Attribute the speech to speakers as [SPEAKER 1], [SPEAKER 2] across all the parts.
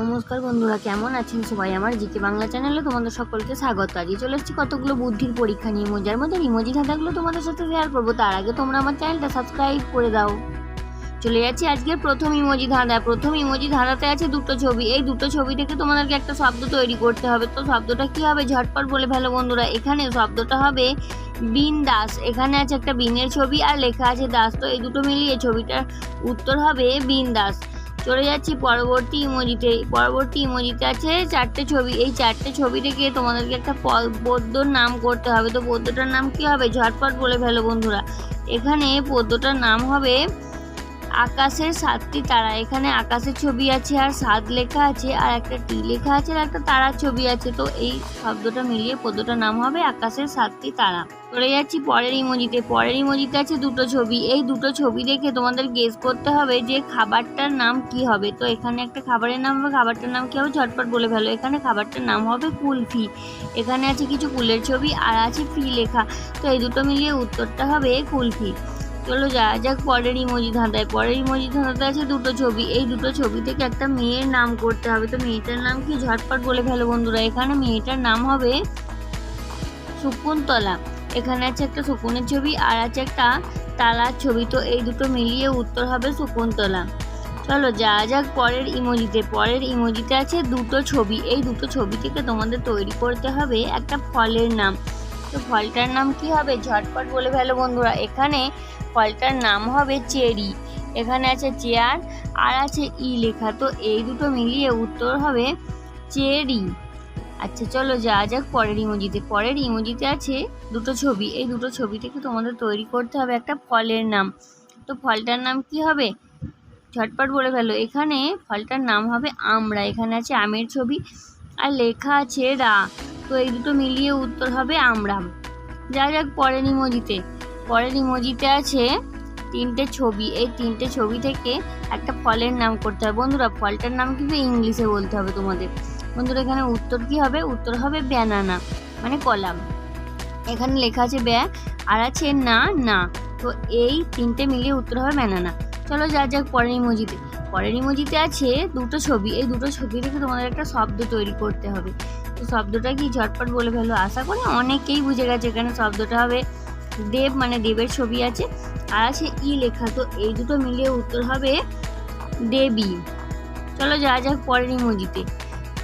[SPEAKER 1] নমস্কার বন্ধুরা, কেমন আছেন সবাই? আমার জিকে বাংলা চ্যানেলে তোমাদের সকলকে স্বাগত। আজকে চলে এসেছি কতগুলো বুদ্ধির পরীক্ষা নিয়ে। মজার মধ্যে ইমোজি ধাঁধাগুলো তোমাদের সাথে শেয়ার করব। তার আগে তোমরা আমার চ্যানেলটা সাবস্ক্রাইব করে দাও। চলে যাচ্ছি আজকের প্রথম ইমোজি ধাঁধা। প্রথম ইমোজি ধাঁধাতে আছে দুটো ছবি। এই দুটো ছবি থেকে তোমাদেরকে একটা শব্দ তৈরি করতে হবে। তো শব্দটা কি হবে? ঝটপট বলে ফেলো বন্ধুরা। এখানে শব্দটা হবে বিন দাস। এখানে আছে একটা বিনের ছবি আর লেখা আছে দাস। তো এই দুটো মিলিয়ে ছবিটার উত্তর হবে বিন দাস। চলে যাচ্ছি পরবর্তী ইমোজিতে পরবর্তী ইমোজিতে আছে চারটে ছবি। এই চারটে ছবি থেকে তোমাদেরকে একটা পদ্মর নাম করতে হবে। তো পদ্যটার নাম কি হবে? ঝটপট বলে ফেলো বন্ধুরা। এখানে পদ্যটার নাম হবে আকাশের সাতটি তারা। এখানে আকাশের ছবি আছে আর সাত লেখা আছে আর একটা টি লেখা আছে আর একটা তারার ছবি আছে। তো এই শব্দটা মিলিয়ে পদ্যটার নাম হবে আকাশের সাতটি তারা। চলে যাচ্ছি পরের ইমোজিতে। পরের ইমোজিতে আছে দুটো ছবি। এই দুটো ছবি দেখে তোমাদের গেস করতে হবে যে খাবারটার নাম কি হবে। তো এখানে একটা খাবারের নাম হবে, খাবারটার নাম কি হবে ঝটপট বলে ফেলো। এখানে খাবারটার নাম হবে কুলফি। এখানে আছে কিছু কুলের ছবি আর আছে ফি লেখা। তো এই দুটো মিলিয়ে উত্তরটা হবে কুলফি। চলো যা যাক পরের ইমোজি ধাঁধায়। পরের ইমোজি ধাঁধাতে আছে দুটো ছবি। এই দুটো ছবি থেকে একটা মেয়ের নাম করতে হবে। তো মেয়েটার নাম কি? ঝটপট বলে ফেলো বন্ধুরা। এখানে মেয়েটার নাম হবে শকুন্তলা। এখানে আছে একটা শকুনের ছবি আর আছে একটা তালার ছবি। তো এই দুটো মিলিয়ে উত্তর হবে শকুন্তলা। চলো যা যাক পরের ইমোজিতে। পরের ইমোজিতে আছে দুটো ছবি। এই দুটো ছবি থেকে তোমাদের তৈরি করতে হবে একটা ফলের নাম। তো ফলটার নাম কি হবে? ঝটপট বলে ফেলো বন্ধুরা। এখানে ফলটার নাম হবে চেরি। এখানে আছে চেয়ার আর আছে ই লেখা। তো এই দুটো মিলিয়ে উত্তর হবে চেরি। আচ্ছা চলো যা যাক পরের ইমোজিতে। পরের ইমোজিতে আছে দুটো ছবি। এই দুটো ছবি থেকে তোমাদের তৈরি করতে হবে একটা ফলের নাম। তো ফলটার নাম কি হবে? ঝটপট বলে ফেলো। এখানে ফলটার নাম হবে আমরা এখানে আছে আমের ছবি। আর লেখা আছে রা। তো এই দুটো মিলিয়ে উত্তর হবে আমরাম। যা যাক পরের ইমোজিতে। পরের ইমোজিতে আছে তিনটে ছবি। এই তিনটে ছবি থেকে একটা ফলের নাম করতে হবে। বন্ধুরা, ফলটার নাম কিন্তু ইংলিশে বলতে হবে তোমাদের। বন্ধুরা, এখানে উত্তর কি হবে? উত্তর হবে ব্যানানা মানে কলাম। এখানে লেখা আছে ব্যা, আর আছে না না। তো এই তিনটে মিলিয়ে উত্তর হবে ব্যানানা চলো যা যাক পরের ইমোজিতে। পরের ইমোজিতে আছে দুটো ছবি। এই দুটো ছবি থেকে তোমাদের একটা শব্দ তৈরি করতে হবে। তো শব্দটা কি ঝটপট বলে ফেলো? আশা করি অনেকেই বুঝে গেছে এখানে শব্দটা হবে দেব মানে দেবের ছবি আছে। আর আছে ই লেখা, তো এই দুটো মিলিয়ে উত্তর হবে দেবী। চলো যা যাক পরের ইমোজিতে।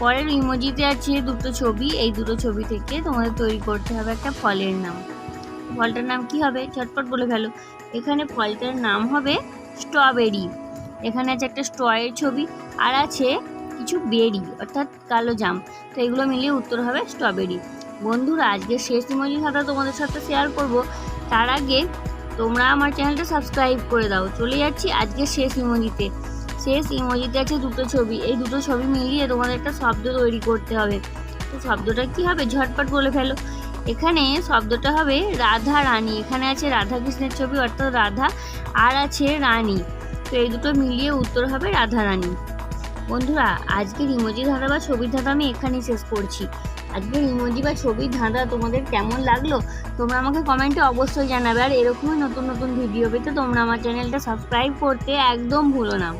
[SPEAKER 1] পরের ইমোজিতে আছে দুটো ছবি, এই দুটো ছবি থেকে তোমাদের তৈরি করতে হবে একটা ফলের নাম। ফলটার নাম কি হবে? ঝটপট বলে ফেলো। এখানে ফলটার নাম হবে স্ট্রবেরি। এখানে আছে একটা স্ট্রয়ের ছবি, আর আছে কিছু বেরি, অর্থাৎ কালো জাম। তো এগুলো মিলিয়ে উত্তর হবে স্ট্রবেরি বন্ধুরা, আজকে শেষ ইমোজি খাতা তোমাদের সাথে শেয়ার করব। তার আগে তোমরা আমার চ্যানেলটা সাবস্ক্রাইব করে দাও। চলে যাচ্ছি আজকে শেষ ইমোজিতে শেষ ইমোজিতে আছে দুটো ছবি। এই দুটো ছবি মিলিয়ে তোমাদের একটা শব্দ তৈরি করতে হবে। তো শব্দটা কি হবে? ঝটপট বলে ফেলো। এখানে শব্দটা হবে রাধা রানী। এখানে আছে রাধা কৃষ্ণের ছবি, অর্থাৎ রাধা, আর আছে রানী। তো এই দুটো মিলিয়ে উত্তর হবে রাধা রানী। বন্ধুরা, আজকের ইমোজি ধাঁধা বা ছবির ধাঁধা আমি এখানেই শেষ করছি। আজকের ইমোজি বা ছবির ধাঁধা তোমাদের কেমন লাগল, তোমরা আমাকে কমেন্টে অবশ্যই জানাবে। আর এরকমই নতুন নতুন ভিডিও পেতে তোমরা আমার চ্যানেলটা সাবস্ক্রাইব করতে একদম ভুলো না।